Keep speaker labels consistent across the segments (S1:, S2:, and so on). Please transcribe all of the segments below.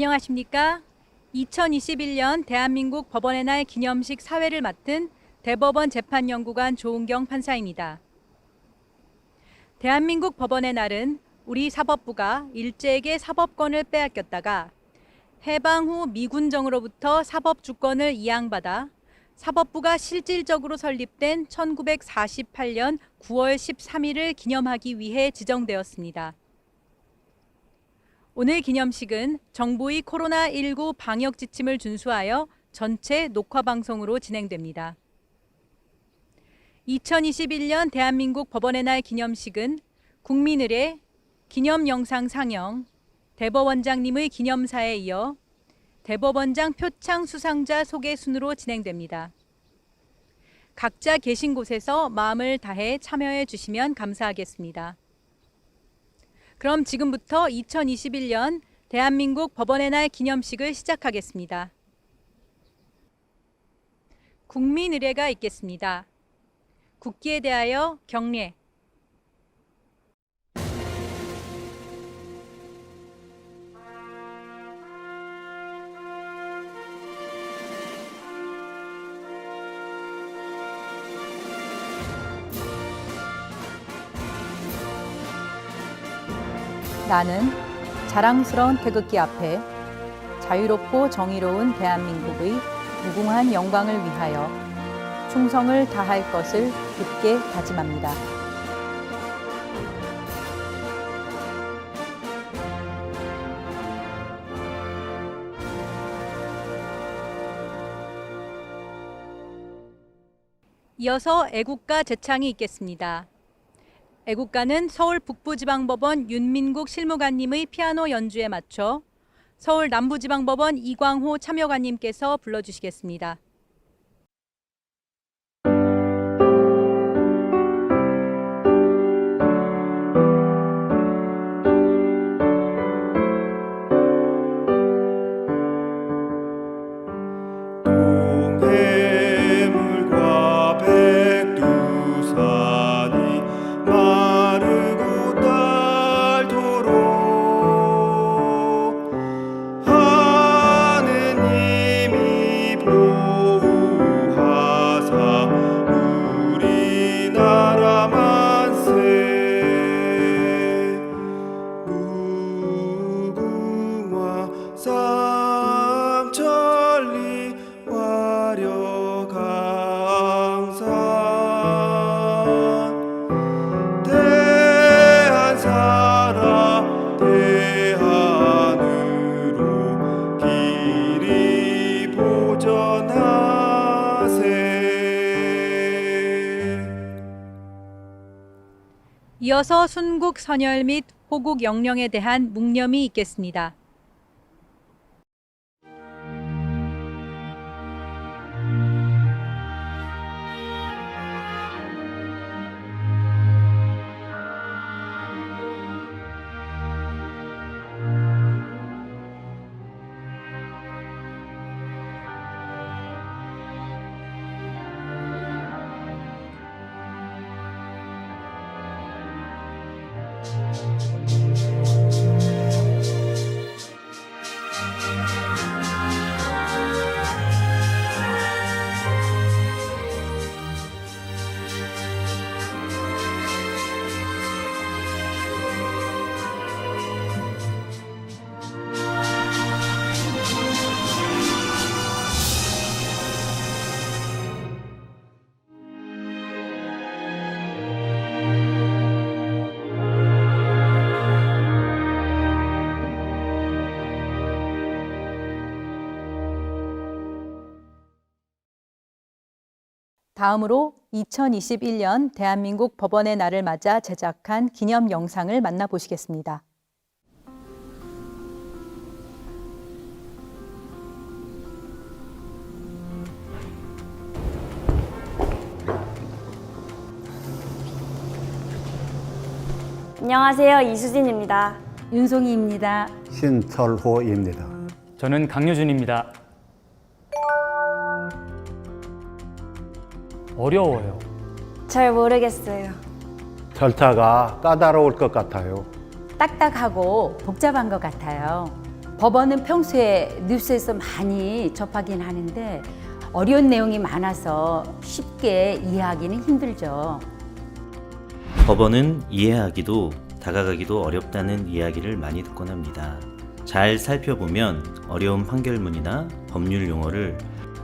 S1: 안녕하십니까? 2021년 대한민국 법원의 날 기념식 사회를 맡은 대법원 재판연구관 조은경 판사입니다. 대한민국 법원의 날은 우리 사법부가 일제에게 사법권을 빼앗겼다가 해방 후 미군정으로부터 사법 주권을 이양받아 사법부가 실질적으로 설립된 1948년 9월 13일을 기념하기 위해 지정되었습니다. 오늘 기념식은 정부의 코로나19 방역 지침을 준수하여 전체 녹화 방송으로 진행됩니다. 2021년 대한민국 법원의 날 기념식은 국민을의 기념 영상 상영, 대법원장님의 기념사에 이어 대법원장 표창 수상자 소개 순으로 진행됩니다. 각자 계신 곳에서 마음을 다해 참여해 주시면 감사하겠습니다. 그럼 지금부터 2021년 대한민국 법원의 날 기념식을 시작하겠습니다. 국민 의례가 있겠습니다. 국기에 대하여 경례. 나는 자랑스러운 태극기 앞에 자유롭고 정의로운 대한민국의 무궁한 영광을 위하여 충성을 다할 것을 굳게 다짐합니다. 이어서 애국가 제창이 있겠습니다. 애국가는 서울 북부지방법원 윤민국 실무관님의 피아노 연주에 맞춰 서울 남부지방법원 이광호 참여관님께서 불러주시겠습니다. 이어서 순국 선열 및 호국 영령에 대한 묵념이 있겠습니다. うん。 다음으로 2021년 대한민국 법원의 날을 맞아 제작한 기념 영상을 만나보시겠습니다.
S2: 안녕하세요. 이수진입니다.
S3: 윤송이입니다.
S4: 신철호입니다.
S5: 저는 강효준입니다. 어려워요.
S2: 잘 모르겠어요.
S4: 절차가 까다로울 것 같아요.
S3: 딱딱하고 복잡한 것 같아요. 법원은 평소에 뉴스에서 많이 접하긴 하는데 어려운 내용이 많아서 쉽게 이해하기는 힘들죠.
S6: 법원은 이해하기도 다가가기도 어렵다는 이야기를 많이 듣곤 합니다. 잘 살펴보면 어려운 판결문이나 법률 용어를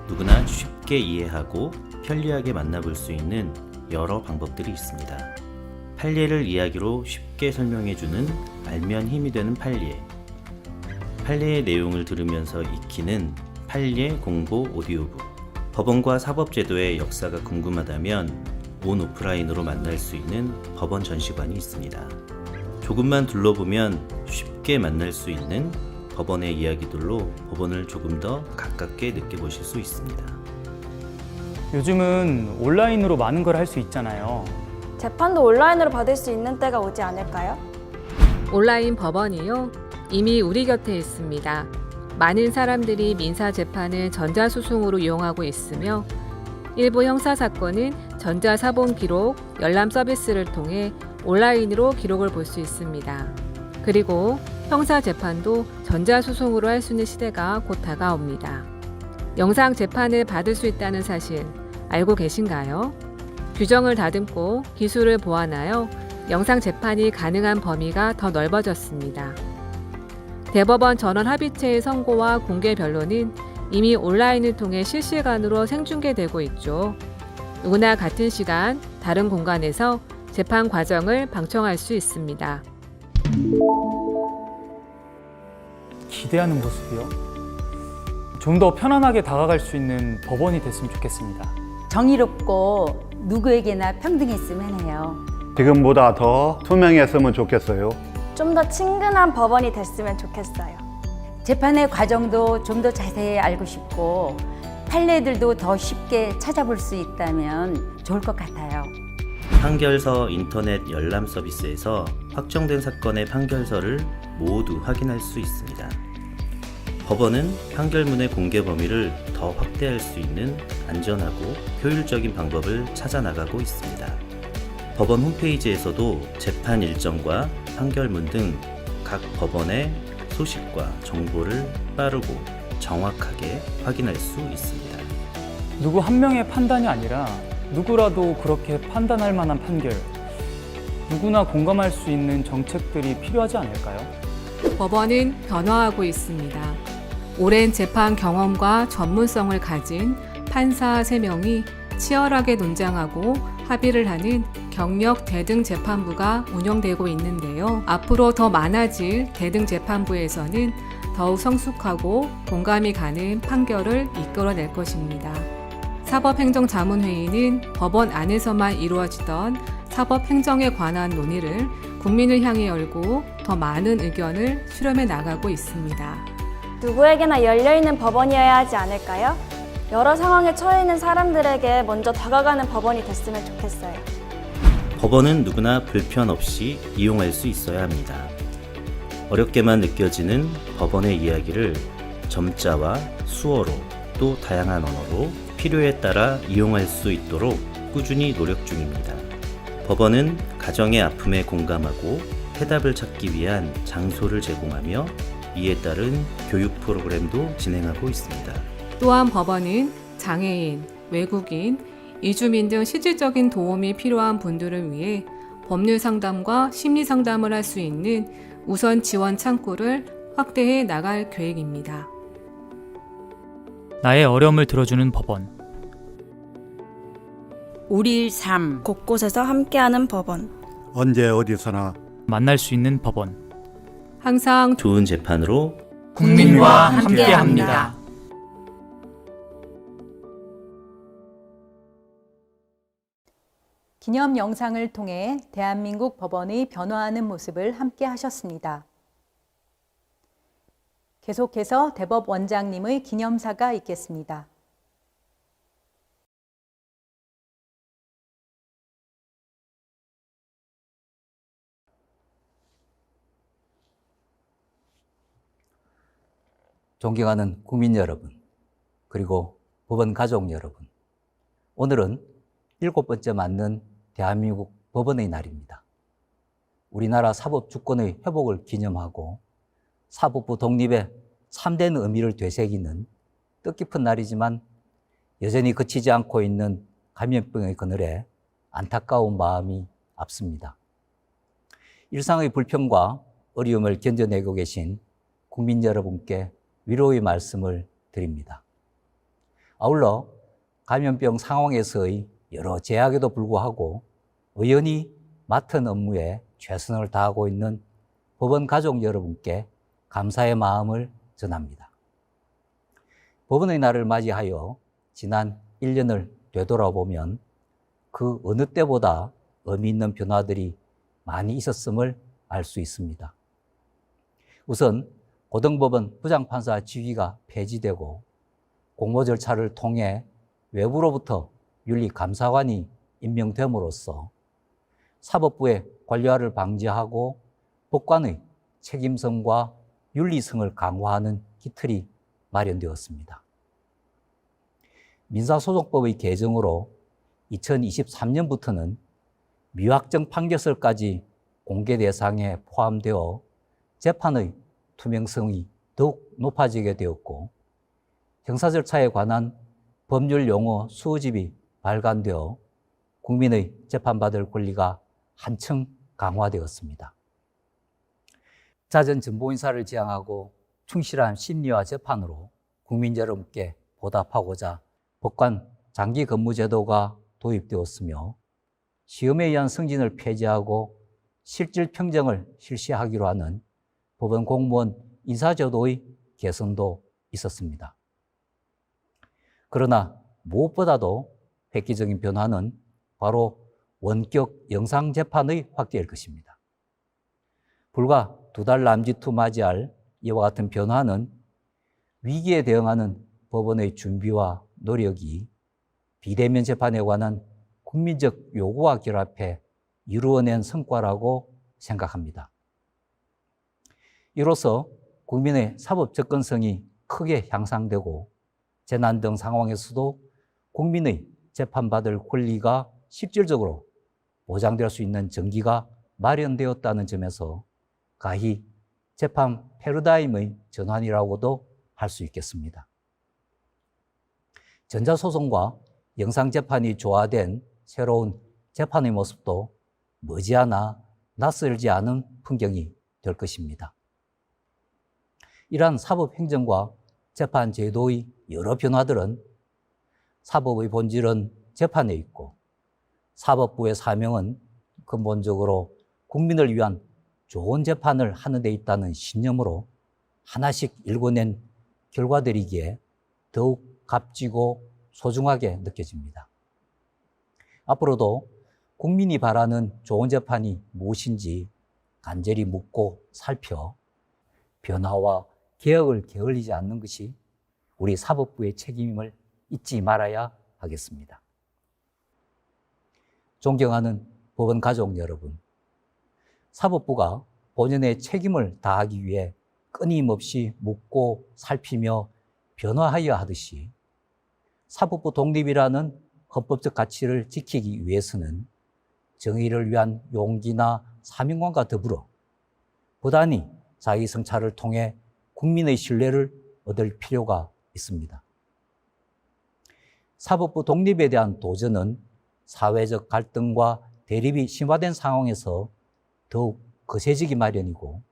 S6: 누구나 쉽게 이해하고 편리하게 만나볼 수 있는 여러 방법들이 있습니다. 판례를 이야기로 쉽게 설명해주는 알면 힘이 되는 판례. 판례의 내용을 들으면서 익히는 판례 공보 오디오북. 법원과 사법제도의 역사가 궁금하다면 온 오프라인으로 만날 수 있는 법원 전시관이 있습니다. 조금만 둘러보면 쉽게 만날 수 있는 법원의 이야기들로 법원을 조금 더 가깝게 느껴보실 수 있습니다.
S5: 요즘은 온라인으로 많은 걸 할 수 있잖아요.
S2: 재판도 온라인으로 받을 수 있는 때가 오지 않을까요?
S7: 온라인 법원이요. 이미 우리 곁에 있습니다. 많은 사람들이 민사 재판을 전자소송으로 이용하고 있으며 일부 형사 사건은 전자사본 기록, 열람 서비스를 통해 온라인으로 기록을 볼 수 있습니다. 그리고 형사 재판도 전자소송으로 할 수 있는 시대가 곧 다가옵니다. 영상 재판을 받을 수 있다는 사실 알고 계신가요? 규정을 다듬고 기술을 보완하여 영상 재판이 가능한 범위가 더 넓어졌습니다. 대법원 전원 합의체의 선고와 공개 변론은 이미 온라인을 통해 실시간으로 생중계되고 있죠. 누구나 같은 시간, 다른 공간에서 재판 과정을 방청할 수 있습니다.
S5: 기대하는 모습이요. 좀 더 편안하게 다가갈 수 있는 법원이 됐으면 좋겠습니다.
S3: 정의롭고 누구에게나 평등했으면 해요.
S4: 지금보다 더 투명했으면 좋겠어요.
S2: 좀 더 친근한 법원이 됐으면 좋겠어요.
S3: 재판의 과정도 좀 더 자세히 알고 싶고 판례들도 더 쉽게 찾아볼 수 있다면 좋을 것 같아요.
S6: 판결서 인터넷 열람 서비스에서 확정된 사건의 판결서를 모두 확인할 수 있습니다. 법원은 판결문의 공개 범위를 더 확대할 수 있는 안전하고 효율적인 방법을 찾아 나가고 있습니다. 법원 홈페이지에서도 재판 일정과 판결문 등 각 법원의 소식과 정보를 빠르고 정확하게 확인할 수 있습니다.
S5: 누구 한 명의 판단이 아니라 누구라도 그렇게 판단할 만한 판결, 누구나 공감할 수 있는 정책들이 필요하지 않을까요?
S7: 법원은 변화하고 있습니다. 오랜 재판 경험과 전문성을 가진 판사 3명이 치열하게 논쟁하고 합의를 하는 경력 대등 재판부가 운영되고 있는데요. 앞으로 더 많아질 대등 재판부에서는 더욱 성숙하고 공감이 가는 판결을 이끌어낼 것입니다. 사법행정자문회의는 법원 안에서만 이루어지던 사법행정에 관한 논의를 국민을 향해 열고 더 많은 의견을 수렴해 나가고 있습니다.
S2: 누구에게나 열려있는 법원이어야 하지 않을까요? 여러 상황에 처해 있는 사람들에게 먼저 다가가는 법원이 됐으면 좋겠어요.
S6: 법원은 누구나 불편 없이 이용할 수 있어야 합니다. 어렵게만 느껴지는 법원의 이야기를 점자와 수어로 또 다양한 언어로 필요에 따라 이용할 수 있도록 꾸준히 노력 중입니다. 법원은 가정의 아픔에 공감하고 해답을 찾기 위한 장소를 제공하며 이에 따른 교육 프로그램도 진행하고 있습니다.
S7: 또한 법원은 장애인, 외국인, 이주민 등 실질적인 도움이 필요한 분들을 위해 법률 상담과 심리 상담을 할 수 있는 우선 지원 창구를 확대해 나갈 계획입니다.
S5: 나의 어려움을 들어주는 법원.
S8: 우리 삶
S2: 곳곳에서 함께하는 법원.
S4: 언제 어디서나
S5: 만날 수 있는 법원.
S7: 항상
S6: 좋은 재판으로
S5: 국민과
S8: 함께합니다.
S1: 기념 영상을 통해 대한민국 법원의 변화하는 모습을 함께 하셨습니다. 계속해서 대법 원장님의 기념사가 있겠습니다.
S9: 존경하는 국민 여러분, 그리고 법원 가족 여러분. 오늘은 일곱 번째 맞는 대한민국 법원의 날입니다. 우리나라 사법 주권의 회복을 기념하고 사법부 독립의 참된 의미를 되새기는 뜻깊은 날이지만 여전히 그치지 않고 있는 감염병의 그늘에 안타까운 마음이 앞섭니다. 일상의 불평과 어려움을 견뎌내고 계신 국민 여러분께 위로의 말씀을 드립니다. 아울러 감염병 상황에서의 여러 제약에도 불구하고 의원이 맡은 업무에 최선을 다하고 있는 법원 가족 여러분께 감사의 마음을 전합니다. 법원의 날을 맞이하여 지난 1년을 되돌아보면 그 어느 때보다 의미 있는 변화들이 많이 있었음을 알 수 있습니다. 우선 고등법원 부장판사 지위가 폐지되고 공모 절차를 통해 외부로부터 윤리감사관이 임명됨으로써 사법부의 관료화를 방지하고 법관의 책임성과 윤리성을 강화하는 기틀이 마련되었습니다. 민사소송법의 개정으로 2023년부터는 미확정 판결서까지 공개 대상에 포함되어 재판의 투명성이 더욱 높아지게 되었고 형사 절차에 관한 법률 용어 수집이 발간되어 국민의 재판받을 권리가 한층 강화되었습니다. 잦은 정보 인사를 지향하고 충실한 심리와 재판으로 국민 여러분께 보답하고자 법관 장기 근무 제도가 도입되었으며 시험에 의한 승진을 폐지하고 실질 평정을 실시하기로 하는 법원 공무원 인사제도의 개선도 있었습니다. 그러나 무엇보다도 획기적인 변화는 바로 원격 영상 재판의 확대일 것입니다. 불과 두 달 남짓 후 맞이할 이와 같은 변화는 위기에 대응하는 법원의 준비와 노력이 비대면 재판에 관한 국민적 요구와 결합해 이루어낸 성과라고 생각합니다. 이로써 국민의 사법 접근성이 크게 향상되고 재난 등 상황에서도 국민의 재판받을 권리가 실질적으로 보장될 수 있는 전기가 마련되었다는 점에서 가히 재판 패러다임의 전환이라고도 할 수 있겠습니다. 전자소송과 영상재판이 조화된 새로운 재판의 모습도 머지않아 낯설지 않은 풍경이 될 것입니다. 이러한 사법행정과 재판 제도의 여러 변화들은 사법의 본질은 재판에 있고 사법부의 사명은 근본적으로 국민을 위한 좋은 재판을 하는 데 있다는 신념으로 하나씩 읽어낸 결과들이기에 더욱 값지고 소중하게 느껴집니다. 앞으로도 국민이 바라는 좋은 재판이 무엇인지 간절히 묻고 살펴 변화와 개혁을 게을리지 않는 것이 우리 사법부의 책임임을 잊지 말아야 하겠습니다. 존경하는 법원 가족 여러분, 사법부가 본연의 책임을 다하기 위해 끊임없이 묻고 살피며 변화하여 하듯이 사법부 독립이라는 헌법적 가치를 지키기 위해서는 정의를 위한 용기나 사명감과 더불어 부단히 자기 성찰을 통해 국민의 신뢰를 얻을 필요가 있습니다. 사법부 독립에 대한 도전은 사회적 갈등과 대립이 심화된 상황에서 더욱 거세지기 마련이고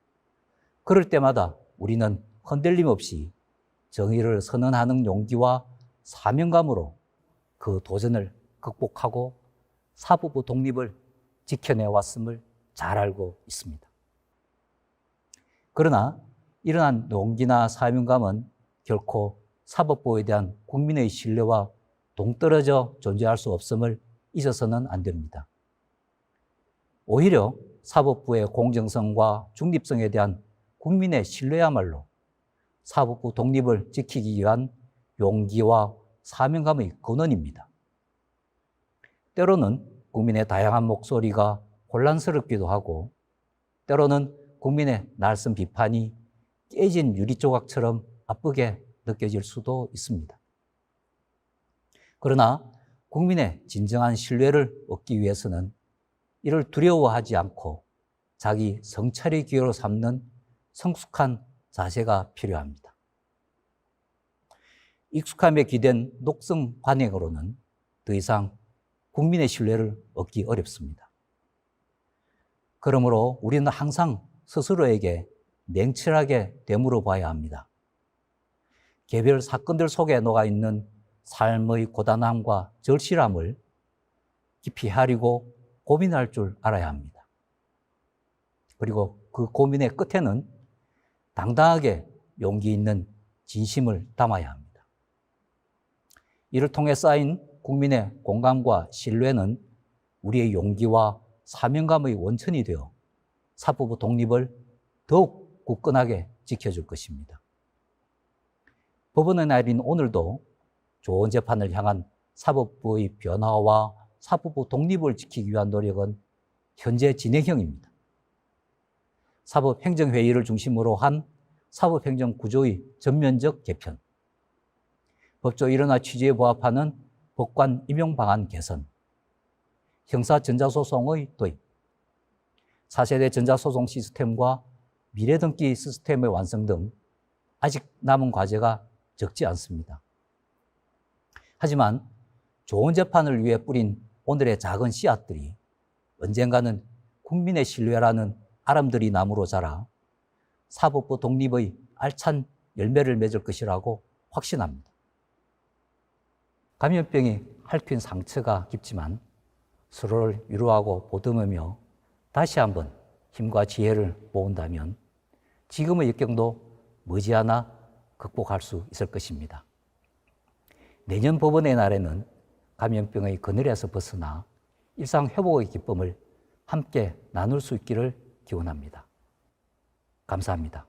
S9: 그럴 때마다 우리는 흔들림 없이 정의를 선언하는 용기와 사명감으로 그 도전을 극복하고 사법부 독립을 지켜내왔음을 잘 알고 있습니다. 그러나 이러한 용기나 사명감은 결코 사법부에 대한 국민의 신뢰와 동떨어져 존재할 수 없음을 잊어서는 안 됩니다. 오히려 사법부의 공정성과 중립성에 대한 국민의 신뢰야말로 사법부 독립을 지키기 위한 용기와 사명감의 근원입니다. 때로는 국민의 다양한 목소리가 혼란스럽기도 하고, 때로는 국민의 날선 비판이 깨진 유리 조각처럼 아프게 느껴질 수도 있습니다. 그러나 국민의 진정한 신뢰를 얻기 위해서는 이를 두려워하지 않고 자기 성찰의 기회로 삼는 성숙한 자세가 필요합니다. 익숙함에 기댄 녹성 관행으로는 더 이상 국민의 신뢰를 얻기 어렵습니다. 그러므로 우리는 항상 스스로에게 냉철하게 되물어 봐야 합니다. 개별 사건들 속에 녹아 있는 삶의 고단함과 절실함을 깊이 헤아리고 고민할 줄 알아야 합니다. 그리고 그 고민의 끝에는 당당하게 용기 있는 진심을 담아야 합니다. 이를 통해 쌓인 국민의 공감과 신뢰는 우리의 용기와 사명감의 원천이 되어 사법부 독립을 더욱 굳건하게 지켜줄 것입니다. 법원의 날인 오늘도 좋은 재판을 향한 사법부의 변화와 사법부 독립을 지키기 위한 노력은 현재 진행형입니다. 사법행정회의를 중심으로 한 사법행정구조의 전면적 개편, 법조 일어나 취지에 부합하는 법관 임용 방안 개선, 형사 전자소송의 도입, 4세대 전자소송 시스템과 미래등기 시스템의 완성 등 아직 남은 과제가 적지 않습니다. 하지만 좋은 재판을 위해 뿌린 오늘의 작은 씨앗들이 언젠가는 국민의 신뢰라는 아람들이 나무로 자라 사법부 독립의 알찬 열매를 맺을 것이라고 확신합니다. 감염병이 핥힌 상처가 깊지만 서로를 위로하고 보듬으며 다시 한번 힘과 지혜를 모은다면 지금의 역경도 머지않아 극복할 수 있을 것입니다. 내년 법원의 날에는 감염병의 그늘에서 벗어나 일상 회복의 기쁨을 함께 나눌 수 있기를 기원합니다. 감사합니다.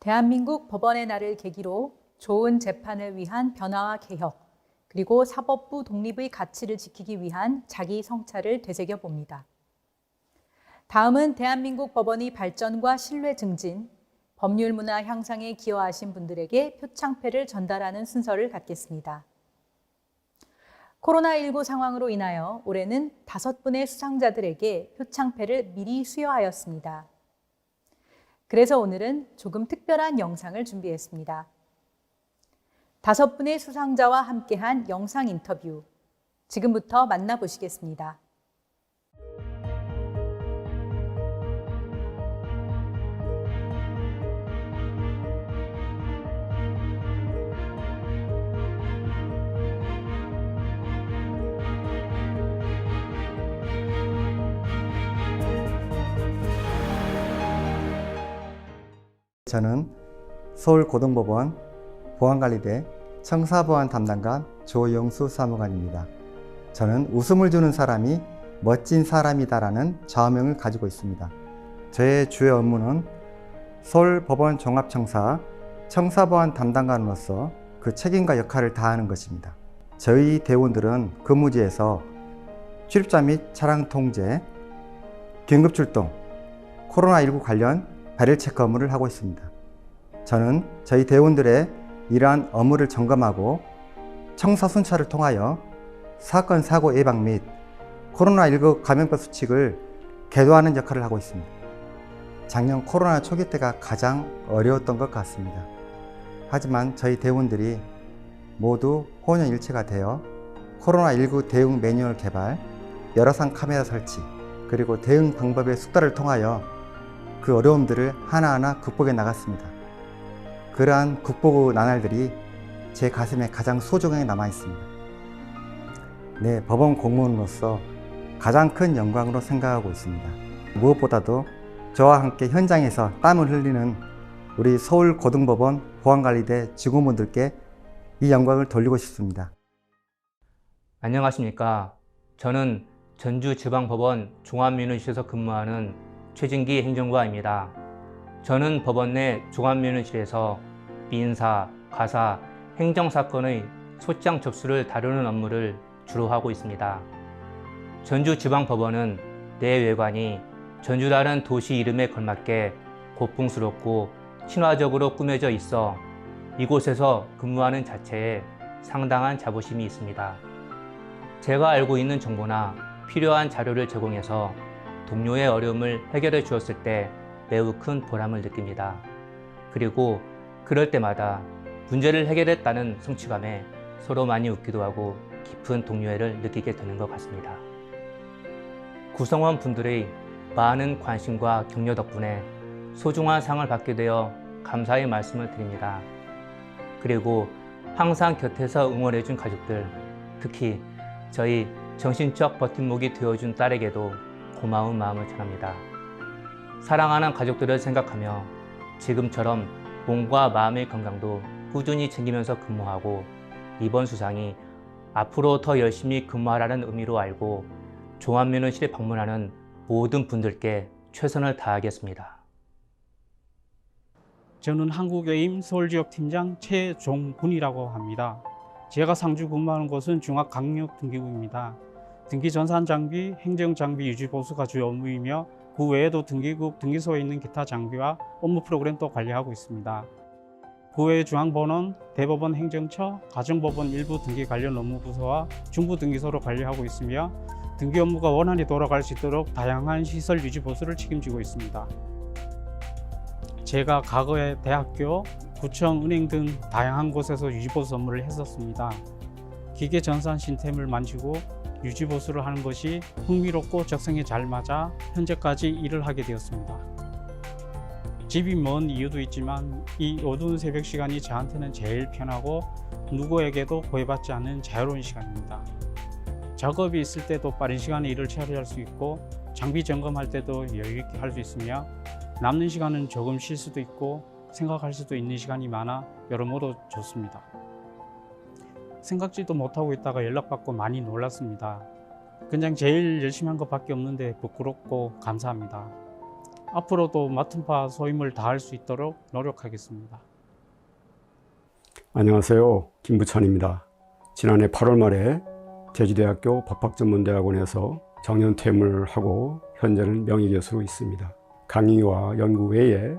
S1: 대한민국 법원의 날을 계기로 좋은 재판을 위한 변화와 개혁, 그리고 사법부 독립의 가치를 지키기 위한 자기 성찰을 되새겨 봅니다. 다음은 대한민국 법원의 발전과 신뢰 증진, 법률 문화 향상에 기여하신 분들에게 표창패를 전달하는 순서를 갖겠습니다. 코로나19 상황으로 인하여 올해는 다섯 분의 수상자들에게 표창패를 미리 수여하였습니다. 그래서 오늘은 조금 특별한 영상을 준비했습니다. 다섯 분의 수상자와 함께한 영상 인터뷰. 지금부터 만나보시겠습니다.
S10: 저는 서울고등법원 보안관리대 청사보안 담당관 조영수 사무관입니다. 저는 웃음을 주는 사람이 멋진 사람이다라는 좌명을 가지고 있습니다. 저의 주요 업무는 서울법원 종합청사 청사보안 담당관으로서 그 책임과 역할을 다하는 것입니다. 저희 대원들은 근무지에서 출입자 및 차량 통제, 긴급 출동, 코로나19 관련 발열 체크 업무를 하고 있습니다. 저는 저희 대원들의 이러한 업무를 점검하고 청사 순찰을 통하여 사건 사고 예방 및 코로나19 감염법 수칙을 개도하는 역할을 하고 있습니다. 작년 코로나 초기 때가 가장 어려웠던 것 같습니다. 하지만 저희 대원들이 모두 혼연일체가 되어 코로나19 대응 매뉴얼 개발, 열화상 카메라 설치, 그리고 대응 방법의 숙달을 통하여 그 어려움들을 하나하나 극복해 나갔습니다. 그러한 극복의 나날들이 제 가슴에 가장 소중하게 남아 있습니다. 네, 법원 공무원으로서 가장 큰 영광으로 생각하고 있습니다. 무엇보다도 저와 함께 현장에서 땀을 흘리는 우리 서울고등법원 보안관리대 직원분들께 이 영광을 돌리고 싶습니다.
S11: 안녕하십니까. 저는 전주지방법원 종합면허실에서 근무하는 최진기 행정부입니다. 저는 법원 내 종합면허실에서 민사, 가사, 행정사건의 소장 접수를 다루는 업무를 주로 하고 있습니다. 전주지방법원은 내외관이 전주라는 도시 이름에 걸맞게 고풍스럽고 친화적으로 꾸며져 있어 이곳에서 근무하는 자체에 상당한 자부심이 있습니다. 제가 알고 있는 정보나 필요한 자료를 제공해서 동료의 어려움을 해결해 주었을 때 매우 큰 보람을 느낍니다. 그리고 그럴 때마다 문제를 해결했다는 성취감에 서로 많이 웃기도 하고 깊은 동료애를 느끼게 되는 것 같습니다. 구성원 분들의 많은 관심과 격려 덕분에 소중한 상을 받게 되어 감사의 말씀을 드립니다. 그리고 항상 곁에서 응원해준 가족들, 특히 저희 정신적 버팀목이 되어준 딸에게도 고마운 마음을 전합니다. 사랑하는 가족들을 생각하며 지금처럼 몸과 마음의 건강도 꾸준히 챙기면서 근무하고 이번 수상이 앞으로 더 열심히 근무하라는 의미로 알고 종합면허실에 방문하는 모든 분들께 최선을 다하겠습니다.
S12: 저는 한국의임 서울지역팀장 최종군이라고 합니다. 제가 상주 근무하는 곳은 중앙강력등기국입니다. 등기 전산 장비, 행정 장비 유지 보수가 주요 업무이며 그 외에도 등기국 등기소에 있는 기타 장비와 업무 프로그램도 관리하고 있습니다. 그 외에 중앙법원, 대법원 행정처, 가정법원 일부 등기 관련 업무 부서와 중부 등기소를 관리하고 있으며 등기 업무가 원활히 돌아갈 수 있도록 다양한 시설 유지 보수를 책임지고 있습니다. 제가 과거에 대학교, 구청, 은행 등 다양한 곳에서 유지 보수 업무를 했었습니다. 기계 전산 시스템을 만지고 유지보수를 하는 것이 흥미롭고 적성에 잘 맞아 현재까지 일을 하게 되었습니다. 집이 먼 이유도 있지만 이 어두운 새벽 시간이 저한테는 제일 편하고 누구에게도 구애받지 않는 자유로운 시간입니다. 작업이 있을 때도 빠른 시간에 일을 처리할 수 있고 장비 점검할 때도 여유 있게 할 수 있으며 남는 시간은 조금 쉴 수도 있고 생각할 수도 있는 시간이 많아 여러모로 좋습니다. 생각지도 못하고 있다가 연락받고 많이 놀랐습니다. 그냥 제일 열심히 한 것밖에 없는데 부끄럽고 감사합니다. 앞으로도 맡은 바 소임을 다할 수 있도록 노력하겠습니다.
S13: 안녕하세요. 김부찬입니다. 지난해 8월 말에 제주대학교 법학전문대학원에서 정년 퇴임을 하고 현재는 명예교수로 있습니다. 강의와 연구 외에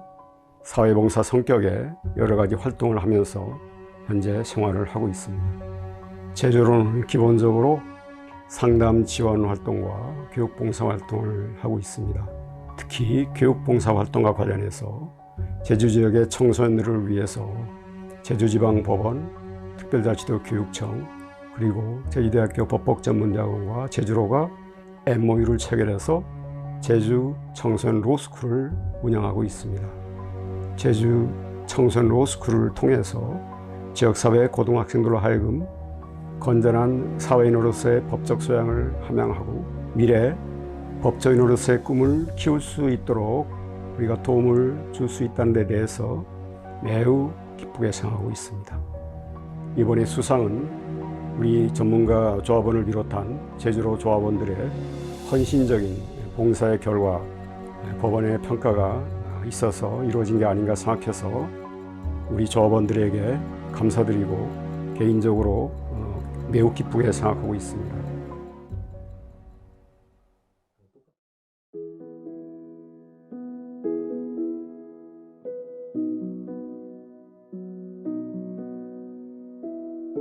S13: 사회봉사 성격의 여러 가지 활동을 하면서 현재 생활을 하고 있습니다. 제주로는 기본적으로 상담 지원 활동과 교육 봉사 활동을 하고 있습니다. 특히 교육 봉사 활동과 관련해서 제주 지역의 청소년들을 위해서 제주지방법원, 특별자치도 교육청, 그리고 제주대학교 법학전문대학원과 제주로가 MOU를 체결해서 제주 청소년 로스쿨을 운영하고 있습니다. 제주 청소년 로스쿨을 통해서 지역사회 고등학생들로 하여금 건전한 사회인으로서의 법적 소양을 함양하고 미래 법조인으로서의 꿈을 키울 수 있도록 우리가 도움을 줄 수 있다는 데 대해서 매우 기쁘게 생각하고 있습니다. 이번에 수상은 우리 전문가 조합원을 비롯한 제주로 조합원들의 헌신적인 봉사의 결과 법원의 평가가 있어서 이루어진 게 아닌가 생각해서 우리 조합원들에게 감사드리고 개인적으로 매우 기쁘게 생각하고 있습니다.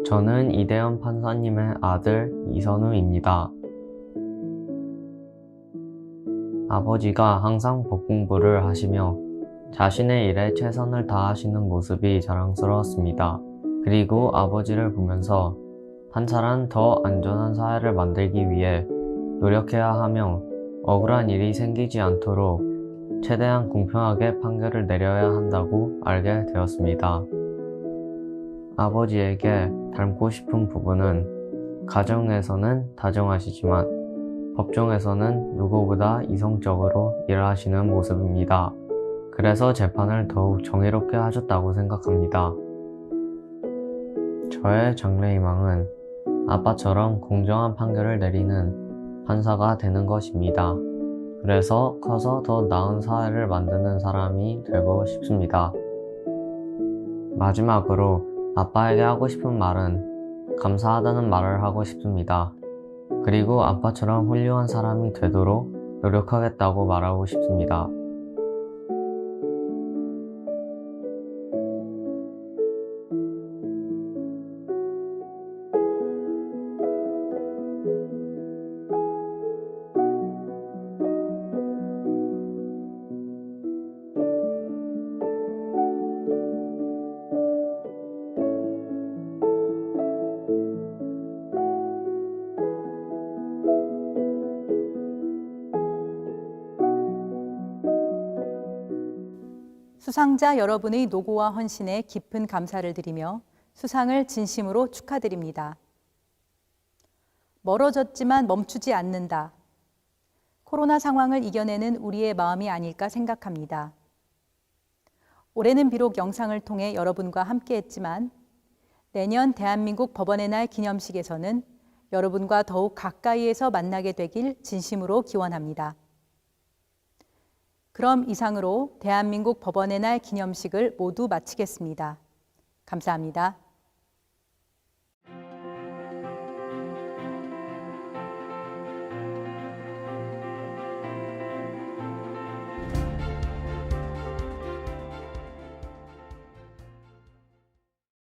S14: 저는 이대현 판사님의 아들 이선우입니다. 아버지가 항상 법 공부를 하시며 자신의 일에 최선을 다하시는 모습이 자랑스러웠습니다. 그리고 아버지를 보면서 판사란 더 안전한 사회를 만들기 위해 노력해야 하며 억울한 일이 생기지 않도록 최대한 공평하게 판결을 내려야 한다고 알게 되었습니다. 아버지에게 닮고 싶은 부분은 가정에서는 다정하시지만 법정에서는 누구보다 이성적으로 일하시는 모습입니다. 그래서 재판을 더욱 정의롭게 하셨다고 생각합니다. 저의 장래희망은 아빠처럼 공정한 판결을 내리는 판사가 되는 것입니다. 그래서 커서 더 나은 사회를 만드는 사람이 되고 싶습니다. 마지막으로 아빠에게 하고 싶은 말은 감사하다는 말을 하고 싶습니다. 그리고 아빠처럼 훌륭한 사람이 되도록 노력하겠다고 말하고 싶습니다.
S1: 수상자 여러분의 노고와 헌신에 깊은 감사를 드리며 수상을 진심으로 축하드립니다. 멀어졌지만 멈추지 않는다. 코로나 상황을 이겨내는 우리의 마음이 아닐까 생각합니다. 올해는 비록 영상을 통해 여러분과 함께 했지만 내년 대한민국 법원의 날 기념식에서는 여러분과 더욱 가까이에서 만나게 되길 진심으로 기원합니다. 그럼 이상으로 대한민국 법원의 날 기념식을 모두 마치겠습니다. 감사합니다.